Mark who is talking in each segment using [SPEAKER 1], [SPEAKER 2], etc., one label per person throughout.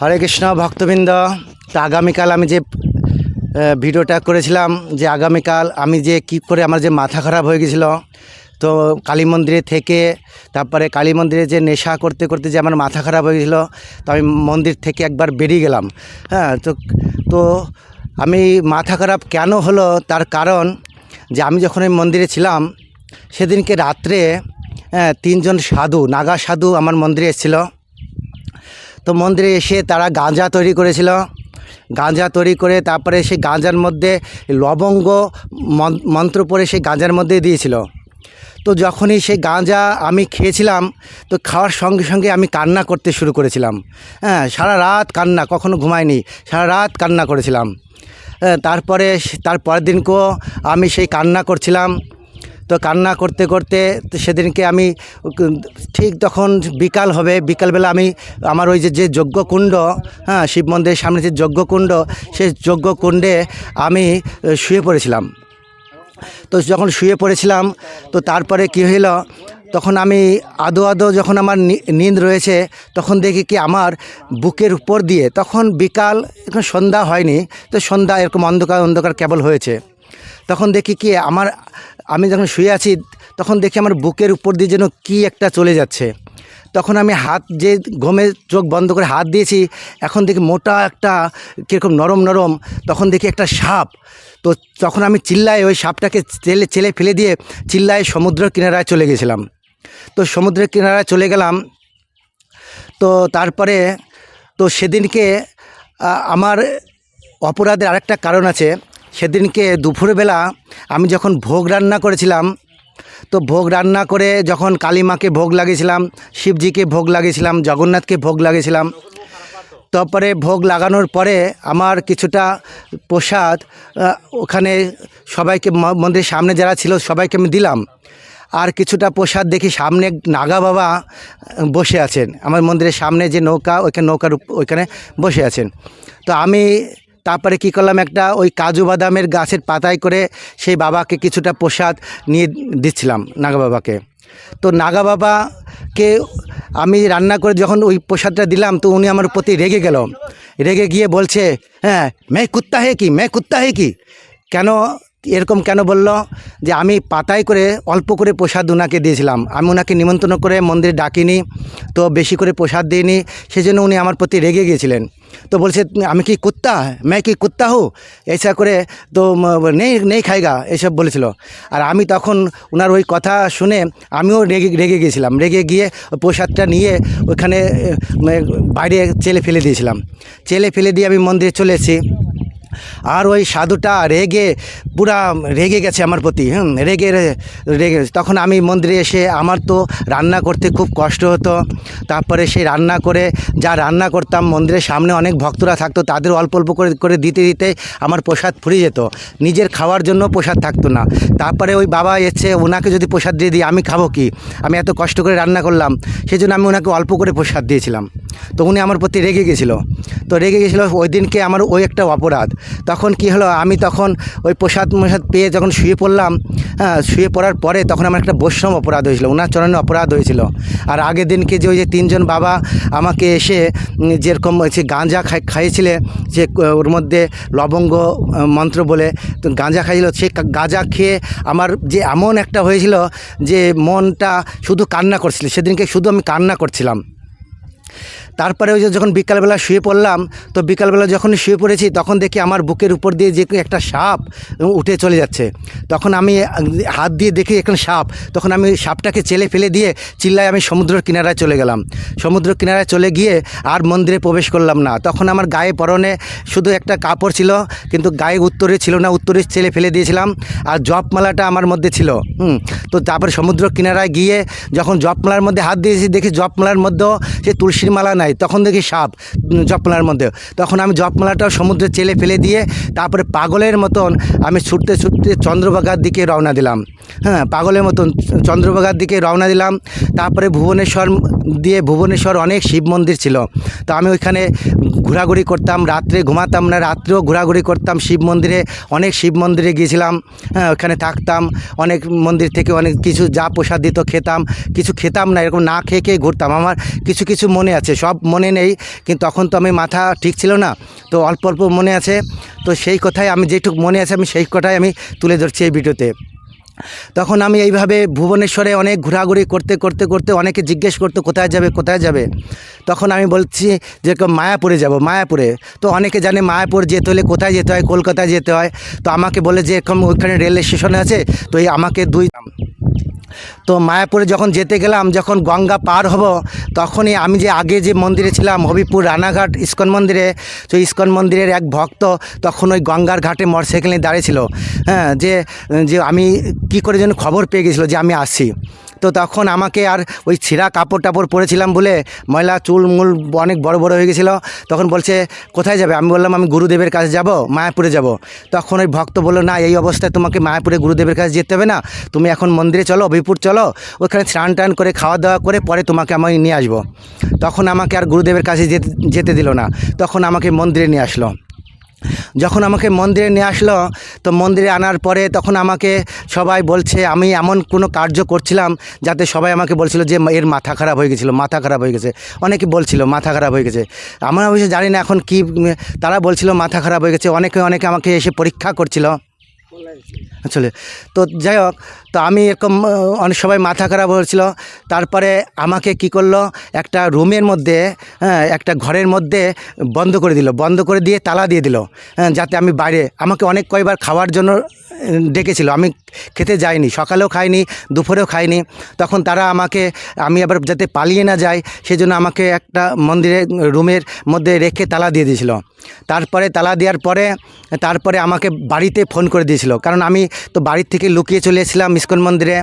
[SPEAKER 1] হরে কৃষ্ণ ভক্তবৃন্দ। তো আগামীকাল আমি যে ভিডিওটা করেছিলাম যে আগামীকাল আমি যে কী করে আমার যে মাথা খারাপ হয়ে গেছিল তো কালী মন্দিরে থেকে তারপরে কালী মন্দিরে যে নেশা করতে করতে যে আমার মাথা খারাপ হয়ে গেছিল তো আমি মন্দির থেকে একবার বেরিয়ে গেলাম। হ্যাঁ তো তো আমি মাথা খারাপ কেন হলো? তার কারণ যে আমি যখন এই মন্দিরে ছিলাম সেদিনকে রাত্রে হ্যাঁ, তিনজন সাধু নাগা সাধু আমার মন্দিরে এসেছিল। তো মন্দিরে এসে তারা গাঁজা তৈরি করেছিল। গাঁজা তৈরি করে তারপরে সেই গাঁজার মধ্যে লবঙ্গ মন- মন্ত্র পরে সেই গাঁজার মধ্যে দিয়েছিল। তো যখনই সেই গাঁজা আমি খেয়েছিলাম তো খাওয়ার সঙ্গে সঙ্গে আমি কান্না করতে শুরু করেছিলাম। হ্যাঁ সারা রাত কান্না কখনো ঘুমাইনি সারা রাত কান্না করেছিলাম। হ্যাঁ, তারপরে তার পরের দিনকেও আমি সেই কান্না করছিলাম। তো কান্না করতে করতে সেদিনকে আমি ঠিক তখন বিকাল হবে, বিকালবেলা আমি আমার ওই যে যে যজ্ঞকুণ্ড হ্যাঁ শিব মন্দিরের সামনে যে যজ্ঞকুণ্ড, সেই যজ্ঞকুণ্ডে আমি শুয়ে পড়েছিলাম। তো যখন শুয়ে পড়েছিলাম, তো তারপরে কি হইল, তখন আমি আদো আদো যখন আমার নিন্দ রয়েছে, তখন দেখি কি আমার বুকের উপর দিয়ে, তখন বিকাল, এখন সন্ধ্যা হয়নি, তো সন্ধ্যা এরকম অন্ধকার অন্ধকার কেবল হয়েছে। তখন দেখি কি আমার আমি যখন শুয়ে আছি, তখন দেখি আমার বুকের উপর দিয়ে যেন কি একটা চলে যাচ্ছে। তখন আমি হাত যে ঘমে চোখ বন্ধ করে হাত দিয়েছি, এখন দেখি মোটা একটা কীরকম নরম নরম, তখন দেখি একটা সাপ। তো তখন আমি চিল্লায় ওই সাপটাকে চেলে চেলে ফেলে দিয়ে চিল্লায় সমুদ্র কিনারায় চলে গেছিলাম। তো সমুদ্রের কিনারায় চলে গেলাম। তো তারপরে, তো সেদিনকে আমার অপরাধের আরেকটা কারণ আছে। সেদিনকে দুপুরবেলা আমি যখন ভোগ রান্না করেছিলাম, তো ভোগ রান্না করে যখন কালীমাকে ভোগ লাগিয়েছিলাম, শিবজিকে ভোগ লাগিয়েছিলাম, জগন্নাথকে ভোগ লাগিয়েছিলাম, তারপরে ভোগ লাগানোর পরে আমার কিছুটা প্রসাদ ওখানে সবাইকে মন্দিরের সামনে যারা ছিল সবাইকে আমি দিলাম। আর কিছুটা প্রসাদ দেখি সামনে নাগা বাবা বসে আছেন। আমার মন্দিরের সামনে যে নৌকা, ওইখানে নৌকার ওইখানে বসে আছেন। তো আমি তারপরে কি করলাম একটা ওই কাজু বাদামের গাছের পাতায় করে সেই বাবাকে কিছুটা প্রসাদ নিয়ে দিচ্ছিলাম নাগা বাবাকে। তো নাগা বাবাকে আমি রান্না করে যখন ওই প্রসাদটা দিলাম, তো উনি আমার প্রতি রেগে গেল। রেগে গিয়ে বলছে হ্যাঁ মেয়ে কুত্তা হে কি? মেয়ে কুত্তা হে কি? কেন এরকম কেন বলল? যে আমি পাতায় করে অল্প করে প্রসাদ ওনাকে দিয়েছিলাম। আমি ওনাকে নিমন্ত্রণ করে মন্দিরে ডাকিনি, তো বেশি করে প্রসাদ দিইনি, সেজন্য উনি আমার প্রতি রেগে গিয়েছিলেন। তো বলছে, আমি কি কুত্তা? ম্যা কি কুত্তা হো? এসা করে, তো নেই নেই খাইগা, এসব বলেছিল। আর আমি তখন ওনার ওই কথা শুনে আমিও রেগে রেগে গিয়েছিলাম। রেগে গিয়ে প্রসাদটা নিয়ে ওইখানে বাইরে চেলে ফেলে দিয়েছিলাম। চেলে ফেলে দিয়ে আমি মন্দিরে চলে এসেছি। আর ওই সাধুটা রেগে, পুরা রেগে গেছে আমার প্রতি, হুম, রেগে রেগে। তখন আমি মন্দিরে এসে আমার তো রান্না করতে খুব কষ্ট হতো। তারপরে সেই রান্না করে, যা রান্না করতাম, মন্দিরের সামনে অনেক ভক্তরা থাকতো, তাদের অল্প অল্প করে করে দিতে দিতে আমার প্রসাদ ফুরিয়ে যেত। নিজের খাওয়ার জন্য প্রসাদ থাকতো না। তারপরে ওই বাবা এসছে ওনাকে যদি প্রসাদ দিয়ে দিই, আমি খাব কি? আমি এত কষ্ট করে রান্না করলাম সেই জন্য আমি ওনাকে অল্প করে প্রসাদ দিয়েছিলাম। তো উনি আমার প্রতি রেগে গেছিল। তো রেগে গেছিল ওই দিনকে আমার ওই একটা অপরাধ। তখন কি হলো, আমি তখন ওই প্রসাদ মশাদ পেয়ে যখন শুয়ে পড়লাম হ্যাঁ শুয়ে পড়ার পরে তখন আমার একটা বৈষ্ণব অপরাধ হয়েছিল ওনার চরণে অপরাধ হয়েছিল। আর আগের দিনকে যে ওই যে তিনজন বাবা আমাকে এসে যেরকম হচ্ছে গাঁজা খাই, খাইয়েছিলে, যে ওর মধ্যে লবঙ্গ মন্ত্র বলে, তো গাঁজা খাইছিল সে গাঁজা খেয়ে আমার যে এমন একটা হয়েছিল যে মনটা শুধু কান্না করছিল, সেদিনকে শুধু আমি কান্না করছিলাম। তারপরে ওই যে যখন বিকালবেলা শুয়ে পড়লাম, তো বিকালবেলা যখন শুয়ে পড়েছি, তখন দেখি আমার বুকের উপর দিয়ে যে একটা সাপ উঠে চলে যাচ্ছে। তখন আমি হাত দিয়ে দেখি এখন সাপ। তখন আমি সাপটাকে চেলে ফেলে দিয়ে চিল্লায় আমি সমুদ্রের কিনারায় চলে গেলাম। সমুদ্র কিনারায় চলে গিয়ে আর মন্দিরে প্রবেশ করলাম না। তখন আমার গায়ে পরনে শুধু একটা কাপড় ছিল, কিন্তু গায়ে উত্তরে ছিল না, উত্তরে চেলে ফেলে দিয়েছিলাম। আর জপমালাটা আমার মধ্যে ছিল, হুম। তো তারপরে সমুদ্র কিনারায় গিয়ে যখন জপমালার মধ্যে হাত দিয়েছি, দেখি জপমালার মধ্যেও সে তুলসীর মালা নাই। তখন দেখি সাপ জপমালার মধ্যে তখন আমি জপমালাটাও সমুদ্রে চেলে ফেলে দিয়ে তারপরে পাগলের মতন আমি ছুটতে ছুটতে চন্দ্রভাগার দিকে রওনা দিলাম। হ্যাঁ পাগলের মতন চন্দ্রভাগার দিকে রওনা দিলাম। তারপরে ভুবনেশ্বর দিয়ে ভুবনেশ্বর অনেক শিব মন্দির ছিল। তো আমি ওইখানে ঘোরাঘুরি করতাম, রাত্রে ঘুমাতাম না, রাত্রেও ঘোরাঘুরি করতাম শিব মন্দিরে, অনেক শিব মন্দিরে গিয়েছিলাম। হ্যাঁ ওখানে থাকতাম, অনেক মন্দির থেকে অনেক কিছু যা প্রসাদ দিত খেতাম, কিছু খেতাম না, এরকম না খেয়ে খেয়ে ঘুরতাম। আমার কিছু কিছু মনে আছে, সব সব মনে নেই, কিন্তু তখন তো আমি মাথা ঠিক ছিল না। তো অল্প অল্প মনে আছে, তো সেই কথাই আমি যেটুকু মনে আছে আমি সেই কথাই আমি তুলে ধরছি এই ভিডিওতে। তখন আমি এইভাবে ভুবনেশ্বরে অনেক ঘোরাঘুরি করতে করতে করতে অনেকে জিজ্ঞেস করতো, কোথায় যাবে কোথায় যাবে? তখন আমি বলছি যেরকম মায়াপুরে যাব, মায়াপুরে। তো অনেকে জানে মায়াপুর যেতে হলে কোথায় যেতে হয়, কলকাতায় যেতে হয়। তো আমাকে বলে যে এরকম ওইখানে রেল স্টেশন আছে? তো এই আমাকে দুই তো মায়াপুরে যখন যেতে গেলাম, যখন গঙ্গা পার হব, তখনই আমি যে আগে যে মন্দিরে ছিলাম, হবিপুর রানাঘাট ইস্কন মন্দিরে, তো ইস্কন মন্দিরের এক ভক্ত তখন ওই গঙ্গার ঘাটে মোটরসাইকেল নিয়ে দাঁড়িয়েছিল হ্যাঁ যে যে আমি কি করে যেন খবর পেয়ে গেছিল যে আমি আসছি। তো তখন আমাকে আর ওই ছিঁড়া কাপড় টাপড় পরেছিলাম বলে ময়লা, চুল, মূল অনেক বড় বড় হয়ে গেছিল। তখন বলছে, কোথায় যাবে? আমি বললাম, আমি গুরুদেবের কাছে যাব, মায়াপুরে যাব। তখন ওই ভক্ত বলল, না, এই অবস্থায় তোমাকে মায়াপুরে গুরুদেবের কাছে যেতে হবে না। তুমি এখন মন্দিরে চলো, অভিপুর চলো, ওখানে স্নান টান করে খাওয়া দাওয়া করে পরে তোমাকে আমি নিয়ে আসব। তখন আমাকে আর গুরুদেবের কাছে যেতে দিল না। তখন আমাকে মন্দিরে নিয়ে আসলো। যখন আমাকে মন্দিরে নিয়ে আসলো, তো মন্দিরে আনার পরে তখন আমাকে সবাই বলছে, আমি এমন কোনো কার্য করছিলাম যাতে সবাই আমাকে বলছিল যে এর মাথা খারাপ হয়ে গেছিল, মাথা খারাপ হয়ে গেছে। অনেকে বলছিল, মাথা খারাপ হয়ে গেছে। আমরা অবশ্যই জানি না এখন কি, তারা বলছিল, মাথা খারাপ হয়ে গেছে। অনেকে অনেকে আমাকে এসে পরীক্ষা করছিল। আসলে তো যাই হোক, তো আমি এরকম অনেক সবাই মাথা খারাপ হয়েছিল। তারপরে আমাকে কি করল? একটা রুমের মধ্যে হ্যাঁ একটা ঘরের মধ্যে বন্ধ করে দিল। বন্ধ করে দিয়ে তালা দিয়ে দিল হ্যাঁ যাতে আমি বাইরে, আমাকে অনেক কয়বার খাওয়ার জন্য ডেকেছিল। আমি খেতে যাইনি, সকালেও খাইনি, দুপুরেও খাইনি। তখন তারা আমাকে, আমি আবার যাতে পালিয়ে না যাই, সেজন্য আমাকে একটা মন্দিরে, রুমের মধ্যে রেখে তালা দিয়ে দিয়েছিল। তারপরে তালা দেওয়ার পরে, তারপরে আমাকে বাড়িতে ফোন করে দিয়েছিল। কারণ আমি তো বাড়ির থেকে লুকিয়ে চলে এসেছিলাম ইস্কন মন্দিরে,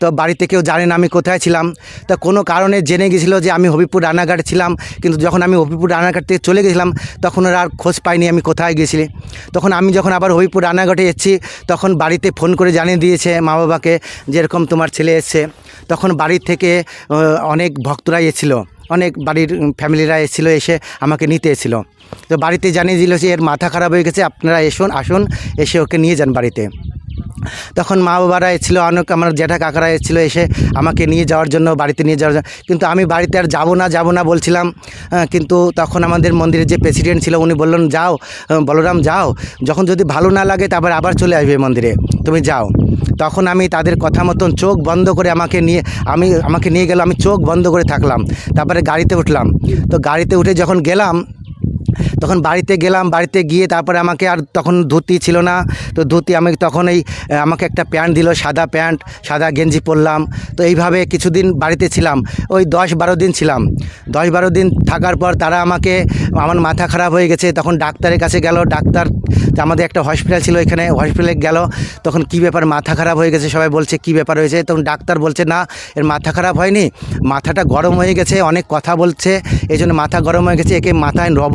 [SPEAKER 1] তো বাড়িতে কেউ জানে না আমি কোথায় ছিলাম। তা কোনো কারণে জেনে গেছিল যে আমি হবিপুর রানাঘাটে ছিলাম, কিন্তু যখন আমি হবিপুর রানাঘাট থেকে চলে গেছিলাম, তখন ওরা আর খোঁজ পাইনি আমি কোথায় গেছিলি তখন আমি যখন আবার হবিপুর রানাঘাটে এসেছি, তখন বাড়িতে ফোন করে জানিয়ে দিয়েছে মা বাবাকে যেরকম তোমার ছেলে এসছে, তখন বাড়ির থেকে অনেক ভক্তরা এসেছিল, অনেক বাড়ির ফ্যামিলিরা এসেছিল, এসে আমাকে নিতে এসেছিল। তো বাড়িতে জানিয়ে দিল যে এর মাথা খারাপ হয়ে গেছে, আপনারা এসুন, আসুন, এসে ওকে নিয়ে যান বাড়িতে। তখন মা বাবারা এসেছিল, অনেক আমার জ্যাঠা কাকারা এসেছিল এসে আমাকে নিয়ে যাওয়ার জন্য, বাড়িতে নিয়ে যাওয়ার জন্য। কিন্তু আমি বাড়িতে আর যাব না যাব না বলছিলাম কিন্তু তখন আমাদের মন্দিরের যে প্রেসিডেন্ট ছিল, উনি বললেন, যাও বলরাম, যাও। যখন যদি ভালো না লাগে, তারপর আবার চলে আসবে মন্দিরে। তুমি যাও। তখন আমি তাদের কথা মতন চোখ বন্ধ করে আমাকে নিয়ে, আমি, আমাকে নিয়ে গেল, আমি চোখ বন্ধ করে থাকলাম। তারপরে গাড়িতে উঠলাম। তো গাড়িতে উঠে যখন গেলাম তখন বাড়িতে গেলাম, বাড়িতে গিয়ে তারপরে আমাকে আর তখন ধুতি ছিল না। তো ধুতি আমি তখন এই আমাকে একটা প্যান্ট দিল, সাদা প্যান্ট, সাদা গেঞ্জি পরলাম। তো এইভাবে কিছুদিন বাড়িতে ছিলাম। ওই দশ বারো দিন ছিলাম। দশ বারো দিন থাকার পর তারা আমাকে, আমার মাথা খারাপ হয়ে গেছে। তখন ডাক্তারের কাছে গেল। ডাক্তার, আমাদের একটা হসপিটাল ছিল এখানে, হসপিটালে গেল। তখন কি ব্যাপার, মাথা খারাপ হয়ে গেছে? সবাই বলছে, কি ব্যাপার হয়েছে? তখন ডাক্তার বলছে, না, এর মাথা খারাপ হয়নি। মাথাটা গরম হয়ে গেছে, অনেক কথা বলছে। এই জন্য মাথা গরম হয়ে গেছে। একে মাথায় নব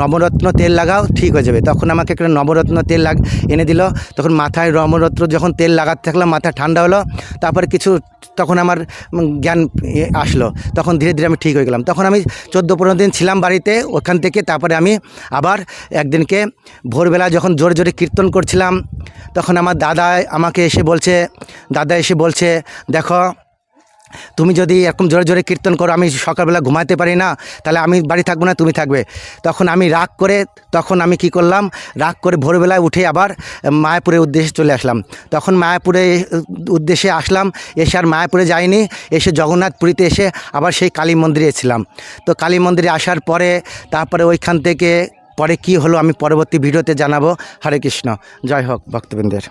[SPEAKER 1] নবরত্ন তেল লাগাও, ঠিক হয়ে যাবে। তখন আমাকে একটা নবরত্ন তেল লাগ, এনে দিল। তখন মাথায় নবরত্ন যখন তেল লাগাতে থাকলাম, মাথা ঠান্ডা হলো। তারপরে কিছু তখন আমার জ্ঞান আসলো। তখন ধীরে ধীরে আমি ঠিক হয়ে গেলাম। তখন আমি চোদ্দ পনেরো দিন ছিলাম বাড়িতে, ওখান থেকে তারপরে আমি আবার একদিনকে ভোরবেলা যখন জোরে জোরে কীর্তন করছিলাম, তখন আমার দাদা আমাকে এসে বলছে, দাদা এসে বলছে, দেখো তুমি যদি এরকম জোরে জোরে কীর্তন করো, আমি সকালবেলা ঘুমাতে পারি না, তাহলে আমি বাড়ি থাকব না, তুমি থাকবে। তখন আমি রাগ করে, তখন আমি কি করলাম, রাগ করে ভোরবেলায় উঠে আবার মায়াপুরের উদ্দেশ্যে চলে আসলাম। তখন মায়াপুরে, উদ্দেশ্যে আসলাম, এসে আর মায়াপুরে যাইনি, এসে জগন্নাথপুরীতে এসে আবার সেই কালী মন্দিরে এসেছিলাম তো কালী মন্দিরে আসার পরে, তারপরে ওইখান থেকে, পরে কি হলো আমি পরবর্তী ভিডিওতে জানাব। হরে কৃষ্ণ। জয় হোক, ভক্তবৃন্দের।